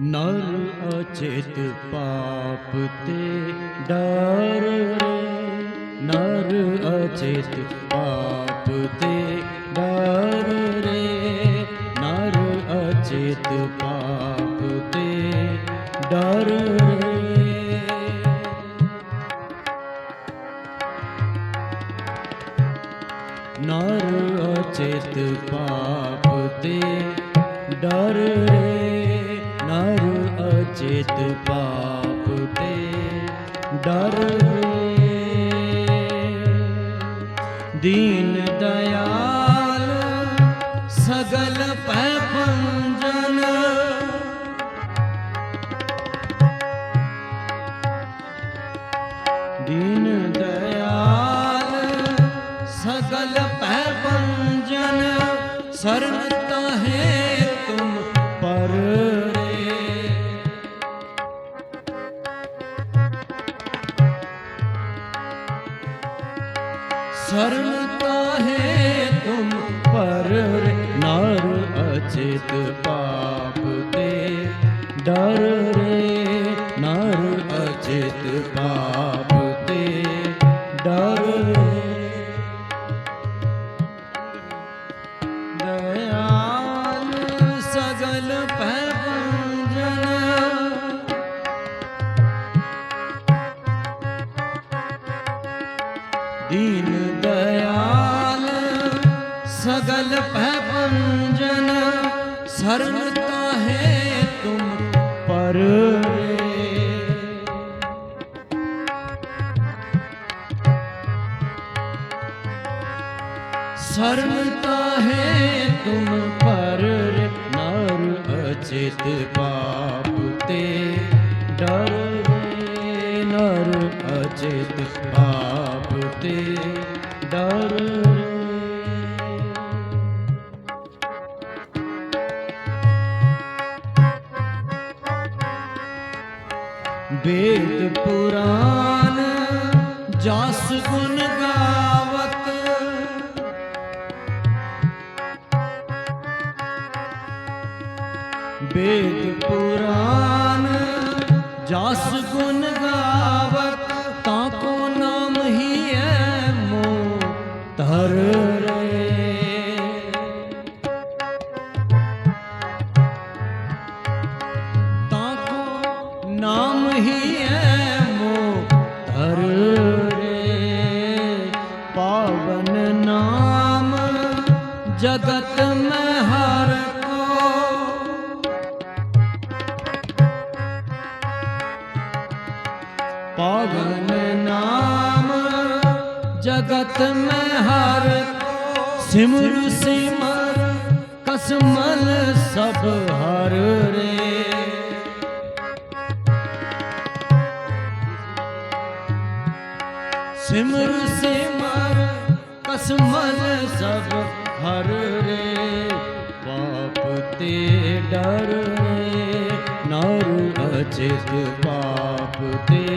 ਨਰ ਅਚੇਤ ਪਾਪ ਤੇ ਡਰ ਨਰ ਅਚੇਤ ਪਾਪ ਤੇ ਡਰ ਰੇ। ਨਰ ਅਚੇਤ ਪਾਪ ਤੇ ਡਰ ਰੇ। ਨਰ ਅਚੇਤ ਪਾਪ ਤੇ ਡਰ ਰੇ। ਨਰ ਅਚੇਤ ਪਾਪ ਤੇ ਡਰ ਰੇ ਦੀਨ ਦਇਆਲ ਤੁਮ ਪਰ ਨਰ ਅਚੇਤ ਪਾਪ ਵੇਦ ਪੁਰਾਨ, ਜਸ ਗੁਣ ਗਾਵਤ, ਤਾਂ ਕੋ ਨਾਮ ਹੀ ਹੈ ਮੋ ਧਰ ਰੇ ਤਾਂ ਕੋ ਨਾਮ ਹੀ ਹੈ ਮੋ ਧਰ ਰੇ ਪਾਵਨ ਨਾਮ ਜਗਤ ਮੈਂ ਜਗਤ ਮੈਂ ਹਰ ਸਿਮਰ ਸਿਮਰ ਕਸਮਲ ਸਭ ਹਰ ਰੇ। ਸਿਮਰ ਸਿਮਰ ਕਸਮਲ ਸਭ ਹਰ ਰੇ। ਬਾਪ ਤੇ ਡਰ ਰੇ ਨਰ ਅਚਿਤ ਪਾਪ ਤੇ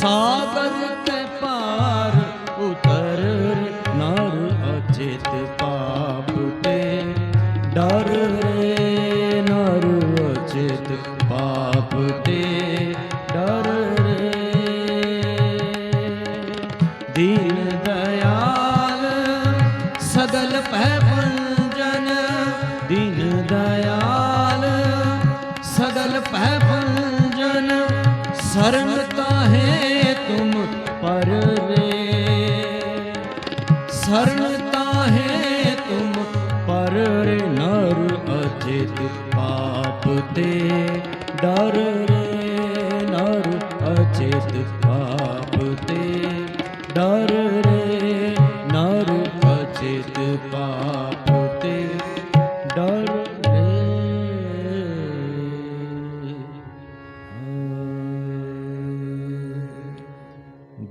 ਸਾਗਰ ਕੈ ਪਾਰ ਉਤਰ ਰੇ ਨਰ ਅਚੇਤ ਪਾਪ ਤੇ। ਡਰ ਰੇ ਨਰ ਅਚੇਤ ਪਾਪ ਤੇ। ਡਰ ਰੇ ਦੀਨ ਦਇਆਲ ਸਗਲ ਪਹਿ ਪੰਜਨ ਦੀਨ ਦਇਆਲ ਸਗਲ ਪਹਿ ਪੰਜਨ ਸਰਨ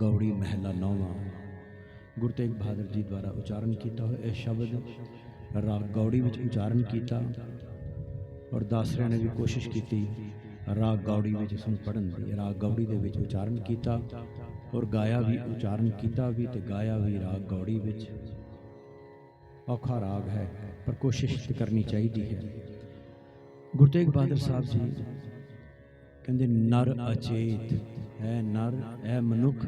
ਗੌੜੀ ਮਹਿਲਾ ਨੌਵਾਂ। ਗੁਰੂ ਤੇਗ ਬਹਾਦਰ ਜੀ ਦੁਆਰਾ ਉਚਾਰਨ ਕੀਤਾ ਹੋਇਆ ਇਹ ਸ਼ਬਦ ਰਾਗ ਗੌੜੀ ਵਿੱਚ ਉਚਾਰਨ ਕੀਤਾ ਔਰ ਦਾਸਰਿਆਂ ਨੇ ਵੀ ਕੋਸ਼ਿਸ਼ ਕੀਤੀ ਰਾਗ ਗੌੜੀ ਵਿੱਚ ਇਸ ਨੂੰ ਪੜ੍ਹਨ ਦੀ। ਰਾਗ ਗੌੜੀ ਦੇ ਵਿੱਚ ਉਚਾਰਨ ਕੀਤਾ ਔਰ ਗਾਇਆ ਵੀ, ਉਚਾਰਨ ਕੀਤਾ ਵੀ ਤੇ ਗਾਇਆ ਵੀ ਰਾਗ ਗੌੜੀ ਵਿੱਚ। ਔਖਾ ਰਾਗ ਹੈ, ਪਰ ਕੋਸ਼ਿਸ਼ ਕਰਨੀ ਚਾਹੀਦੀ ਹੈ। ਗੁਰੂ ਤੇਗ ਬਹਾਦਰ ਸਾਹਿਬ ਜੀ ਕਹਿੰਦੇ, ਨਰ ਅਚੇਤ ਹੈ ਨਰ ਐ ਮਨੁੱਖ।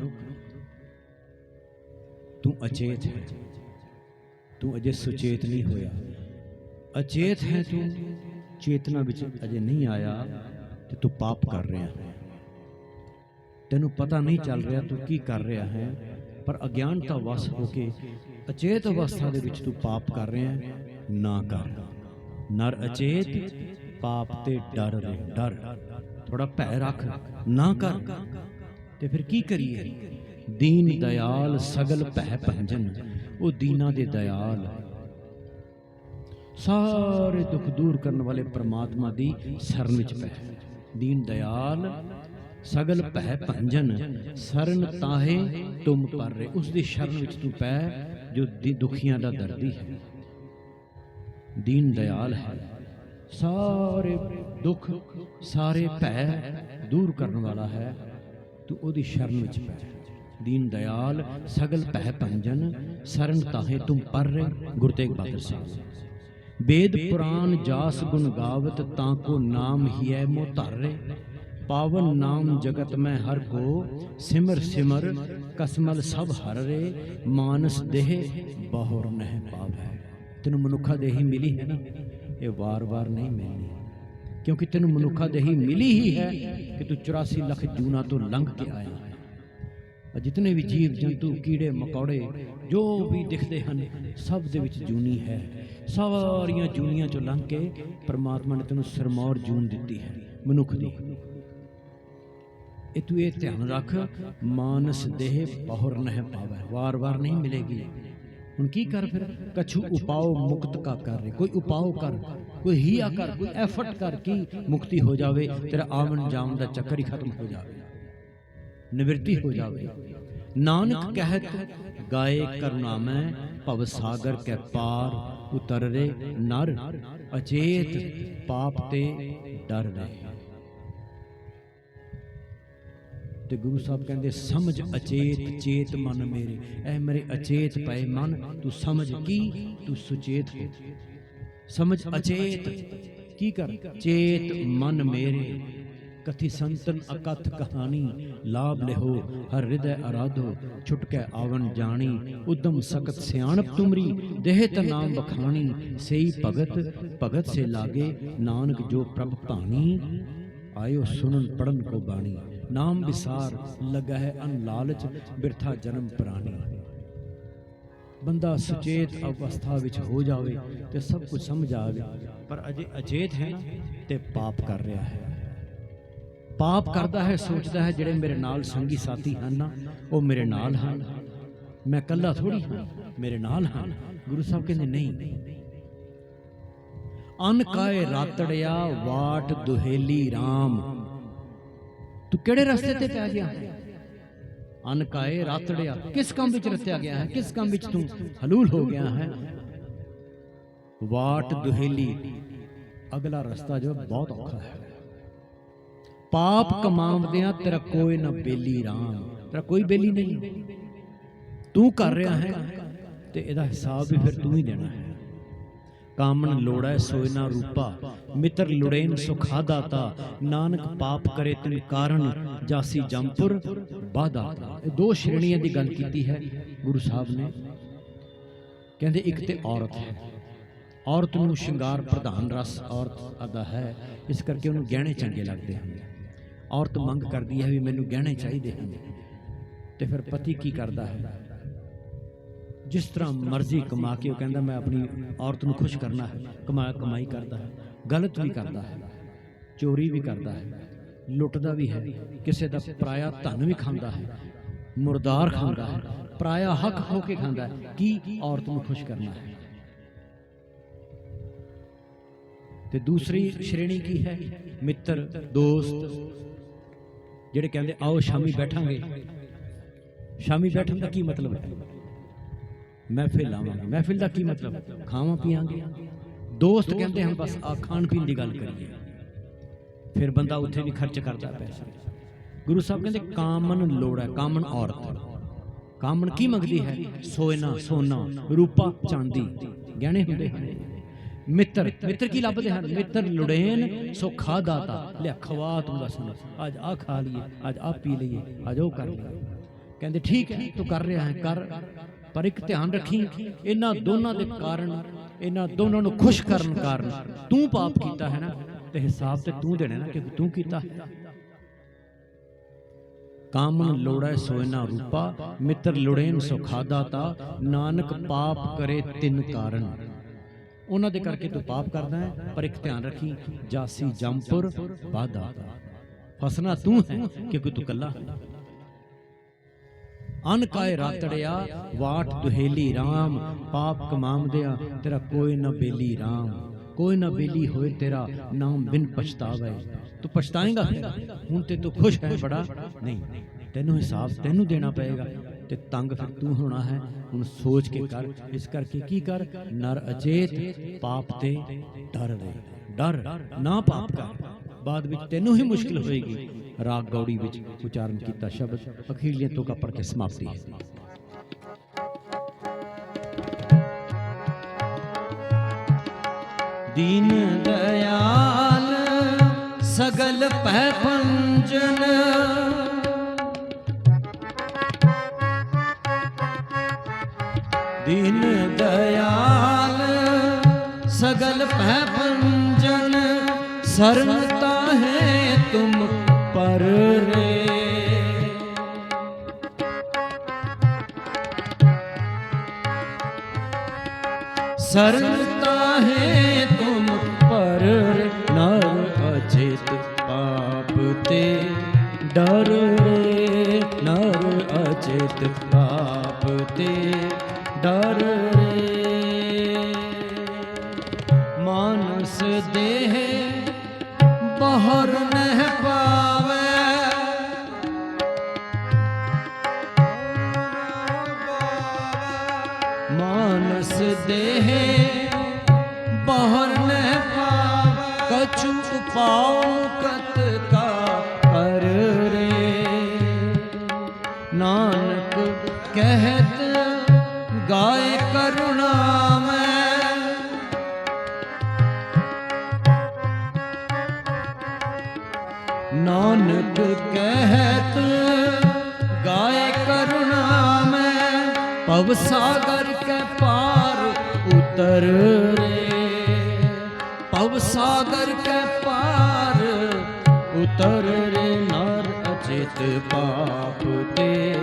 ਤੂੰ ਅਚੇਤ ਹੈ। ਤੂੰ ਅਜੇ ਸੁਚੇਤ ਨਹੀਂ ਹੋਇਆ। ਅਚੇਤ ਹੈ ਤੂੰ। ਚੇਤਨਾ ਵਿੱਚ ਅਜੇ ਨਹੀਂ ਆਇਆ ਤੇ ਤੂੰ ਪਾਪ ਕਰ ਰਿਹਾ। ਹੈ ਤੈਨੂੰ ਪਤਾ ਨਹੀਂ ਚੱਲ ਰਿਹਾ ਤੂੰ ਕੀ ਕਰ ਰਿਹਾ ਹੈ, ਪਰ ਅਗਿਆਨਤਾ ਵਸ ਹੋ ਕੇ ਅਚੇਤ ਅਵਸਥਾ ਦੇ ਵਿੱਚ ਤੂੰ ਪਾਪ ਕਰ ਰਿਹਾ ਹੈ, ਨਾ ਕਰ। ਨਰ ਅਚੇਤ, ਪਾਪ ਤੇ ਡਰ ਰਿਹਾ। ਡਰ। ਥੋੜਾ ਭੈ ਰੱਖ। ਨਾ ਕਰ। ਤੇ ਫਿਰ ਕੀ ਕਰੀਏ? ਦੀਨ ਦਇਆਲ ਸਗਲ ਭੈ ਭੰਜਨ, ਉਹ ਦੀਨਾ ਦੇ ਦਇਆਲ। ਸਾਰੇ ਦੁੱਖ ਦੂਰ ਕਰਨ ਵਾਲੇ ਪ੍ਰਮਾਤਮਾ ਦੀ ਸ਼ਰਨ ਵਿੱਚ ਪੈ। ਦੀਨ ਦਇਆਲ ਸਗਲ ਭੈ ਭੰਜਨ, ਸਰਨ ਤਾਹੇ ਤੁਮ ਪਰ। ਰੇ ਉਸ ਦੀ ਸ਼ਰਨ ਵਿੱਚ ਤੂੰ ਪੈ, ਜੋ ਦੁਖੀਆਂ ਦਾ ਦਰਦੀ ਹੈ। ਦੀਨ ਦਇਆਲ ਹੈ। ਸਾਰੇ ਦੁੱਖ, ਸਾਰੇ ਭੈ ਦੂਰ ਕਰਨ ਵਾਲਾ ਹੈ। ਤੂੰ ਉਹਦੀ ਸ਼ਰਨ ਵਿੱਚ ਪੈ। ਦੀਨ ਦਇਆਲ, ਸਗਲ ਭੈ ਭੰਜਨ, ਸਰਨ ਤਾਹੇ ਤੁਮ ਪਰ ਰੇ ਗੁਰੂ ਤੇਗ ਬਹਾਦਰ ਸਿੰਘ ਵੇਦ ਪੁਰਾਨ ਜਾਸ ਗੁਣ ਗਾਵਤ, ਤਾਂ ਕੋ ਨਾਮ ਹੀ ਹੈ ਮੋ ਧਰੇ ਪਾਵਨ ਨਾਮ ਜਗਤ ਮੈਂ ਹਰ ਕੋ, ਸਿਮਰ ਸਿਮਰ, ਕਸਮਲ ਸਭ ਹਰ ਰੇ। ਮਾਨਸ ਦੇਹ, ਬਹੁਰ ਨਹਿ ਪਾਵੈ। ਤੈਨੂੰ ਮਨੁੱਖਾ ਦੇਹੀ ਮਿਲੀ ਹੈ ਨਾ। ਇਹ ਵਾਰ-ਵਾਰ ਨਹੀਂ ਮਿਲਣੀ। ਕਿਉਂਕਿ ਤੈਨੂੰ ਮਨੁੱਖਾ ਦੇਹੀ ਮਿਲੀ ਹੀ ਹੈ ਕਿ ਤੂੰ 84 ਲੱਖ ਜੂਨਾ ਤੋਂ ਲੰਘ ਕੇ ਆਇਆ ਹੈ। ਜਿਤਨੇ ਵੀ ਜੀਵ ਜੰਤੂ, ਕੀੜੇ, ਮਕੌੜੇ ਜੋ ਵੀ ਦਿਖਦੇ ਹਨ, ਸਭ ਦੇ ਵਿੱਚ ਜੂਨੀ ਹੈ। ਸਾਰੀਆਂ ਜੂਨੀਆਂ ਚੋਂ ਲੰਘ ਕੇ ਪ੍ਰਮਾਤਮਾ ਨੇ ਤੈਨੂੰ ਸਰਮੌਰ ਜੂਨ ਦਿੱਤੀ ਹੈ, ਮਨੁੱਖ ਦੀ। ਇਹ ਤੂੰ ਇਹ ਧਿਆਨ ਰੱਖ, ਮਾਨਸ ਦੇਹ ਬਹੁਰ ਨਹਿ ਪਾਵੈ, ਵਾਰ-ਵਾਰ ਨਹੀਂ ਮਿਲੇਗੀ। ਹੁਣ ਕੀ ਕਰ ਫਿਰ? ਕਛੂ ਉਪਾਉ ਮੁਕਤ ਕਾ ਕਰ ਕੋਈ ਉਪਾਉ ਕਰ, ਕੋਈ ਹੀਆ ਕਰ, ਕੋਈ ਐਫਰਟ ਕਰ ਕੀ ਮੁਕਤੀ ਹੋ ਜਾਵੇ, ਤੇਰਾ ਆਵਨ ਜਾਮ ਦਾ ਚੱਕਰ ਹੀ ਖਤਮ ਹੋ ਜਾਵੇ। ਨਿਵਰਤੀ ਹੋ ਜਾਵੇ। ਨਾਨਕ ਕਹਿਤ, ਗਾਏ ਕਰੁਣਾ ਮੈਂ ਭਵ ਸਾਗਰ ਕੇ ਪਾਰ ਉਤਰ ਰੇ ਨਰ, ਅਚੇਤ ਪਾਪ ਤੇ ਡਰ ਰਹੇ। ਤੇ ਗੁਰੂ ਸਾਹਿਬ ਕਹਿੰਦੇ, ਸਮਝ ਅਚੇਤ, ਚੇਤ ਮਨ ਮੇਰੇ। ਐ ਮੇਰੇ ਅਚੇਤ ਪਏ ਮਨ। ਤੂੰ ਸਮਝ ਕੀ? ਤੂੰ ਸੁਚੇਤ ਹੋ। ਸਮਝ ਅਚੇਤ। ਕੀ ਕਰ? ਚੇਤ ਮਨ ਮੇਰੇ। ਕਥੀ ਸੰਤਨ ਅਕਥ ਕਹਾਣੀ। ਲਾਭ ਲਿਹੋ, ਹਰ ਹਿਰਦੈ ਅਰਾਧੋ। ਛੁਟਕੈ ਆਵਣ ਜਾਣੀ। ਉਦਮ ਸਕਤ ਸਿਆਣਪ ਤੁਮਰੀ। ਦੇਹ ਤ ਨਾਮ ਬਖਾਣੀ ਸਈ ਭਗਤ ਭਗਤ ਸੇ ਲਾਗੇ। ਨਾਨਕ ਜੋ ਪ੍ਰਭ ਭਾਣੀ, ਆਇਓ ਸੁਣਨ ਪੜਨ ਕੋ ਬਾਣੀ। ਨਾਮ ਵਿਸਾਰ ਲਗਾ ਹੈ ਅਨ ਲਾਲਚ, ਬਿਰਥਾ ਜਨਮ ਪ੍ਰਾਣੀ। ਬੰਦਾ ਸੁਚੇਤ ਅਵਸਥਾ ਵਿੱਚ ਹੋ ਜਾਵੇ ਤੇ ਸਭ ਕੁਝ ਸਮਝ ਆਵੇ, ਪਰ ਅਜੇ ਅਚੇਤ ਹੈ ਤੇ ਪਾਪ ਕਰ ਰਿਹਾ ਹੈ। ਪਾਪ ਕਰਦਾ ਹੈ, ਸੋਚਦਾ ਹੈ, ਜਿਹੜੇ ਮੇਰੇ ਨਾਲ ਸੰਗੀ ਸਾਥੀ ਹਨ ਨਾ, ਉਹ ਮੇਰੇ ਨਾਲ ਹਨ। ਮੈਂ ਇਕੱਲਾ ਥੋੜੀ ਹਾਂ, ਮੇਰੇ ਨਾਲ ਹਨ। ਗੁਰੂ ਸਾਹਿਬ ਕਹਿੰਦੇ, ਨਹੀਂ। ਅਨ ਕਾਏ ਰਾਤੜਿਆ ਵਾਟ ਦੁਹੇਲੀ RAM ਤੂੰ ਕਿਹੜੇ ਰਸਤੇ ਤੇ ਪੈ ਗਿਆ? ਅਨਕਾਏ ਰਾਤੜਿਆ। ਕਿਸ ਕੰਮ ਵਿੱਚ ਰਤਿਆ ਗਿਆ ਹੈ? ਕਿਸ ਕੰਮ ਵਿੱਚ ਤੂੰ ਹਲੂਲ ਹੋ ਗਿਆ ਹੈ? ਵਾਟ ਦੁਹੇਲੀ। ਅਗਲਾ ਰਸਤਾ ਜੋ ਬਹੁਤ ਔਖਾ ਹੈ। ਪਾਪ ਕਮਾਉਂਦਿਆਂ ਤੇਰਾ ਕੋਈ ਨਾ ਬੇਲੀ ਰਾਮ। ਤੇਰਾ ਕੋਈ ਬੇਲੀ ਨਹੀਂ। ਤੂੰ ਕਰ ਰਿਹਾ ਹੈ ਤੇ ਇਹਦਾ ਹਿਸਾਬ ਵੀ ਫਿਰ ਤੂੰ ਹੀ ਦੇਣਾ ਹੈ ਕਾਮਨ ਲੋੜੈ ਸੋਇ ਨਾ ਰੂਪਾ। ਮਿੱਤਰ ਲੁੜੇਨ ਸੁਖਾ ਦਾਤਾ ਨਾਨਕ ਪਾਪ ਕਰੇ ਤਿਨ ਕਾਰਨ, ਜਾਸੀ ਜੰਪੁਰ ਬਾਦਾਤਾ ਇਹ ਦੋ ਸ਼੍ਰੇਣੀਆਂ ਦੀ ਗੱਲ ਕੀਤੀ ਹੈ ਗੁਰੂ ਸਾਹਿਬ ਨੇ। ਕਹਿੰਦੇ ਇੱਕ ਤੇ ਔਰਤ ਹੈ। ਔਰਤ ਨੂੰ ਸ਼ਿੰਗਾਰ ਪ੍ਰਧਾਨ ਰਸ ਔਰਤ ਆਦਾ ਹੈ। ਇਸ ਕਰਕੇ ਉਹਨੂੰ ਗਹਿਣੇ ਚੰਗੇ ਲੱਗਦੇ ਹਨ। ਔਰਤ ਮੰਗ ਕਰਦੀ ਹੈ ਵੀ ਮੈਨੂੰ ਗਹਿਣੇ ਚਾਹੀਦੇ ਹਨ। ਤੇ ਫਿਰ ਪਤੀ ਕੀ ਕਰਦਾ ਹੈ? ਜਿਸ ਤਰ੍ਹਾਂ ਮਰਜ਼ੀ ਕਮਾ ਕੇ ਉਹ ਕਹਿੰਦਾ, ਮੈਂ ਆਪਣੀ ਔਰਤ ਨੂੰ ਖੁਸ਼ ਕਰਨਾ ਹੈ ਕਮਾ ਕਮਾਈ ਕਰਦਾ ਹੈ। ਗਲਤ ਵੀ ਕਰਦਾ ਹੈ, ਚੋਰੀ ਵੀ ਕਰਦਾ ਹੈ, ਲੁੱਟਦਾ ਵੀ ਹੈ, ਕਿਸੇ ਦਾ ਪਰਾਇਆ ਧਨ ਵੀ ਖਾਂਦਾ ਹੈ, ਮੁਰਦਾਰ ਖਾਂਦਾ ਹੈ, ਪਰਾਇਆ ਹੱਕ ਹੋ ਕੇ ਖਾਂਦਾ ਹੈ, ਕੀ ਔਰਤ ਨੂੰ ਖੁਸ਼ ਕਰਨਾ ਹੈ? ਤੇ ਦੂਸਰੀ ਸ਼੍ਰੇਣੀ ਕੀ ਹੈ? ਮਿੱਤਰ, ਦੋਸਤ, ਜਿਹੜੇ ਕਹਿੰਦੇ, ਆਓ ਸ਼ਾਮੀ ਬੈਠਾਂਗੇ। ਸ਼ਾਮੀ ਬੈਠਣ ਦਾ ਕੀ ਮਤਲਬ ਹੈ? ਮਹਿਫਿਲ ਆਵਾਂਗੇ ਮਹਿਫਿਲ ਦਾ ਕੀ ਮਤਲਬ? ਖਾਵਾਂ ਪੀਵਾਂਗੇ ਦੋਸਤ ਕਹਿੰਦੇ ਹਨ ਬਸ ਆ ਖਾਣ ਪੀਣ ਦੀ ਗੱਲ ਕਰੀਏ। ਫਿਰ ਬੰਦਾ ਉੱਥੇ ਵੀ ਖਰਚ ਕਰਦਾ ਪੈਸਾ ਗੁਰੂ ਸਾਹਿਬ ਕਹਿੰਦੇ ਕਾਮਨ ਲੋੜ ਹੈ ਕਾਮਨ ਔਰਤ। ਕਾਮਨ ਕੀ ਮੰਗਦੀ ਹੈ? ਸੋਨਾ ਸੋਨਾ ਰੂਪਾ ਚਾਂਦੀ। ਗਹਿਣੇ ਹੁੰਦੇ ਹਨ ਮਿੱਤਰ ਮਿੱਤਰ ਕੀ ਲੱਭਦੇ ਹਨ? ਮਿੱਤਰ ਲੁੜੇਨ ਸੋ ਖਾ ਦਾਤਾ। ਲਿਆ ਖਵਾ ਤੂੰ ਦਾ ਸੁਣ ਅੱਜ ਆ ਖਾ ਲਈਏ ਅੱਜ ਆ ਪੀ ਲਈਏ ਅੱਜ ਉਹ ਕਰ ਲਈਏ। ਕਹਿੰਦੇ ਠੀਕ ਹੈ ਤੂੰ ਕਰ ਰਿਹਾ ਹੈ ਕਰ। ਪਰ ਇੱਕ ਧਿਆਨ ਰੱਖੀ ਇਹਨਾਂ ਦੋਨਾਂ ਦੇ ਕਾਰਨ ਇਹਨਾਂ ਦੋਨਾਂ ਨੂੰ ਖੁਸ਼ ਕਰਨ ਕਾਰਨ ਤੂੰ ਪਾਪ ਕੀਤਾ ਹੈ ਨਾ, ਤੇ ਹਿਸਾਬ ਤੇ ਤੂੰ ਦੇਣਾ ਨਾ ਕਿਉਂਕਿ ਤੂੰ ਕੀਤਾ। ਕਾਮਨ ਲੋੜੈ ਸੋਇਨਾ ਰੂਪਾ, ਮਿੱਤਰ ਲੁੜੇਨ ਸੁਖਾਦਾ ਤਾ, ਨਾਨਕ ਪਾਪ ਕਰੇ ਤਿੰਨ ਕਾਰਨ। ਉਹਨਾਂ ਦੇ ਕਰਕੇ ਤੂੰ ਪਾਪ ਕਰਦਾ ਹੈ, ਪਰ ਇੱਕ ਧਿਆਨ ਰੱਖੀ, ਜਾਸੀ ਜੰਪੁਰ ਬਾਦਾ ਫਸਣਾ ਤੂੰ ਹੈ ਕਿਉਂਕਿ ਤੂੰ ਕੱਲਾ ਅਨ ਕਾਇ ਰਾਤੜਿਆ, ਵਾਟ ਦੁਹੇਲੀ RAM ਪਾਪ ਕਮਾਮਦਿਆ ਤੇਰਾ ਕੋਈ ਨਾ ਬੇਲੀ RAM ਕੋਈ ਨਾ ਬੇਲੀ ਹੋਏ ਤੇਰਾ ਨਾਮ ਬਿਨ ਪਛਤਾਵੇ। ਤੂੰ ਪਛਤਾਏਂਗਾ? ਹੁਣ ਤੇ ਤੂੰ ਖੁਸ਼ ਹੈ ਬੜਾ। ਨਹੀਂ, ਤੈਨੂੰ ਹਿਸਾਬ ਤੈਨੂੰ ਦੇਣਾ ਪਏਗਾ। ਤੇ ਤੰਗ ਫਿਰ ਤੂੰ ਹੋਣਾ ਹੈ। ਹੁਣ ਸੋਚ ਕੇ ਕਰ, ਇਸ ਕਰਕੇ ਕੀ ਕਰ? ਨਰ ਅਚੇਤ, ਪਾਪ ਤੇ ਡਰ ਰਹੇ ਡਰ, ਨਾ ਪਾਪ ਕਰ। ਬਾਅਦ ਵਿੱਚ ਤੈਨੂੰ ਹੀ ਮੁਸ਼ਕਿਲ ਹੋਏਗੀ। ਰਾਗ ਗੌੜੀ ਵਿੱਚ ਉਚਾਰਨ ਕੀਤਾ ਸ਼ਬਦ ਅਖੀਰਲੀਆਂ ਤੋਕਾ ਪੜ ਕੇ ਸਮਾਪਤੀ। ਹੈ ਦੀਨ ਦਇਆਲ, ਸਗਲ ਪਹਿ ਪੰਜਨ ਦੀਨ ਦਇਆਲ, ਸਗਲ ਪਹਿ ਪੰਜਨ ਸਰਨ ਤਾਹੇ ਤੁਮ ਪਰ ਰੇ ਸਰਨ ਤਾਹੇ ਤੁਮ ਪਰ ਰੇ ਨਰ ਅਚੇਤ ਪਾਪ ਤੇ। ਡਰ ਰੇ ਨਰ ਅਚੇਤ ਪਾਪ ਤੇ। ਡਰ ਰੇ ਮਾਨਸ ਦੇਹ ਦੇਹ ਬਹਰ ਨਹਿ ਪਾਵੇ ਕਛੁ ਉਪਾਉ ਕਤ ਉਤਰ ਰੇ ਨਰ ਅਚਿਤ ਪਾਪ ਤੇ।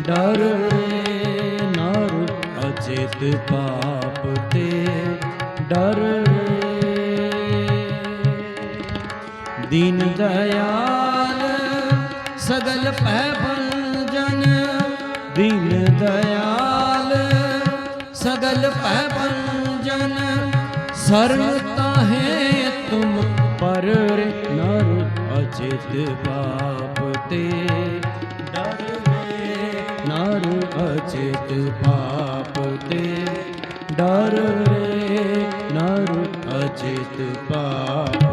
ਡਰ ਰੇ ਨਰ ਅਚਿਤ ਪਾਪ ਤੇ। ਡਰ ਰੇ ਦੀਨ ਦਇਆਲ ਸਗਲ ਭੈ ਭੰਜਨ। ਦੀਨ ਦਇਆਲ ਸਗਲ ਭੈ ਭੰਜਨ। ਸਰਨ ਤਾਹੇ ਤੁਮ ਪਰ ਨਰ ਅਚਿਤ ਪਾਪ ਤੇ ਡਰ ਰੇ ਨਰ ਅਚੇਤ ਪਾਪ ਤੇ ਡਰ ਰੇ ਨਰ ਅਚੇਤ ਪਾਪ